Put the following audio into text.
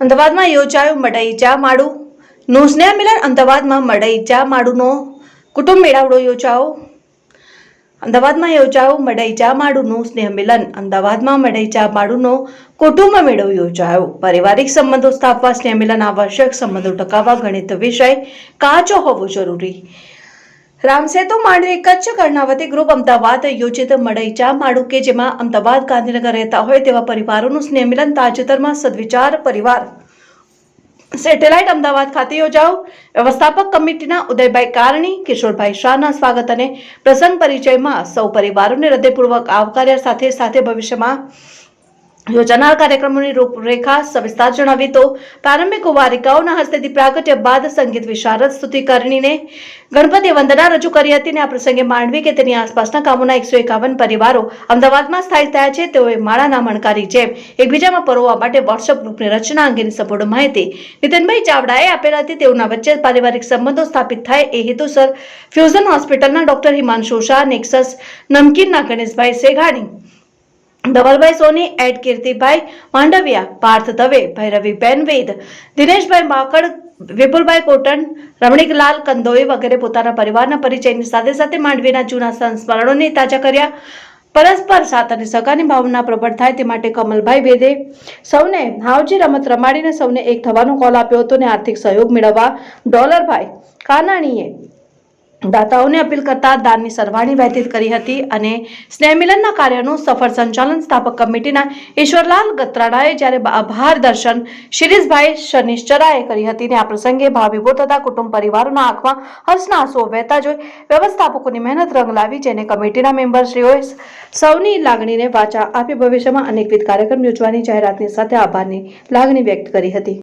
અમદાવાદમાં યોજાયું મડઈચા માડુ નું સ્નેહ મિલન અમદાવાદમાં મડઈચા માડુનો કુટુંબ મેળાવડો યોજાયો. અમદાવાદમાં યોજાયો મડઈચા માડુનું સ્નેહ મિલન અમદાવાદમાં મડાઈ ચા માડુનો કુટુંબ મેળો યોજાયો. પારિવારિક સંબંધો સ્થાપવા સ્નેહ મિલન આવશ્યક સંબંધો ટકાવવા ગણિત વિષય કાચો હોવો જરૂરી. રામસેતુ માંડવી કચ્છ કર્ણાવતી ગ્રુપ અમદાવાદ યોજિત મડઈચા માડુ કે જેમાં અમદાવાદ ગાંધીનગર રહેતા હોય તેવા પરિવારોનું સ્નેહ મિલન તાજેતરમાં સદવિચાર પરિવાર. સેટેલાઇટ અમદાવાદ ખાતે યોજાઓ વ્યવસ્થાપક કમિટીના ઉદયભાઈ કારણી, કિશોરભાઈ શાહના સ્વાગત અને પ્રસંગ પરિચયમાં સૌ પરિવારોને હૃદયપૂર્વક આવકાર્યા સાથે સાથે ભવિષ્યમાં યોજાનાર કાર્યક્રમોની રૂપરેખા સવિસ્તાર જણાવી તો, પ્રારંભિક વારિકાઓના હસ્તેથી પ્રાગટ્ય બાદ સંગીત વિશારદ સ્તુતિ કરણીને ગણપતિ વંદના રજૂ કરી હતી અને આ પ્રસંગે માંડવી કે તેની આસપાસના ગામોના એકસો એકાવન પરિવારો અમદાવાદમાં સ્થાયી થયા છે. તેઓએ માળાના મણકારી જેમ એકબીજામાં પરોવા માટે વોટ્સઅપ ગ્રુપની રચના અંગેની સંપૂર્ણ માહિતી નીતિનભાઈ ચાવડાએ આપેલ હતી. તેઓના વચ્ચે પારિવારિક સંબંધો સ્થાપિત થાય એ હેતુસર ફ્યુઝન હોસ્પિટલના ડોક્ટર હિમાંશુ શાહ, નેક્સસ નમકીનના ગણેશભાઈ સેઘાણી ધવલભાઈ સોની, એડ કીર્તિભાઈ માંડવિયા, પાર્થ દવે ભૈરવીબેન વેદ, દિનેશભાઈ માકડ, વિપુલભાઈ કોટણ રમણીકલાલ કંદોઈ વગેરે પોતાના પરિવારના પરિચયની સાથે સાથે માંડવીના જૂના સંસ્મરણોને તાજા કર્યા. પરસ્પર સાથ અને સગાની ભાવના પ્રબળ થાય તે માટે કમલભાઈ બેદે સૌને હાવજી રમત રમાડીને સૌને એક થવાનો કોલ આપ્યો હતો અને આર્થિક સહયોગ મેળવવા ડોલરભાઈ કાનાણીએ દાતાઓને અપીલ કરતા દાનની સરવાણી વ્યતીત કરી હતી અને સ્નેહમિલનના કાર્યનું સફળ સંચાલન સ્થાપક કમિટીના ઈશ્વરલાલ ગત્રાડાએ જ્યારે આભાર દર્શન શિરીષભાઈ શનિશ્ચરાએ કરી હતી અને આ પ્રસંગે ભાવિભો તથા કુટુંબ પરિવારોના આંખમાં હર્ષના આંસુઓ વહેતા જોઈ વ્યવસ્થાપકોની મહેનત રંગ લાવી જેને કમિટીના મેમ્બરશ્રીઓએ સૌની લાગણીને વાચા આપી ભવિષ્યમાં અનેકવિધ કાર્યક્રમ યોજવાની જાહેરાતની સાથે આભારની લાગણી વ્યક્ત કરી હતી.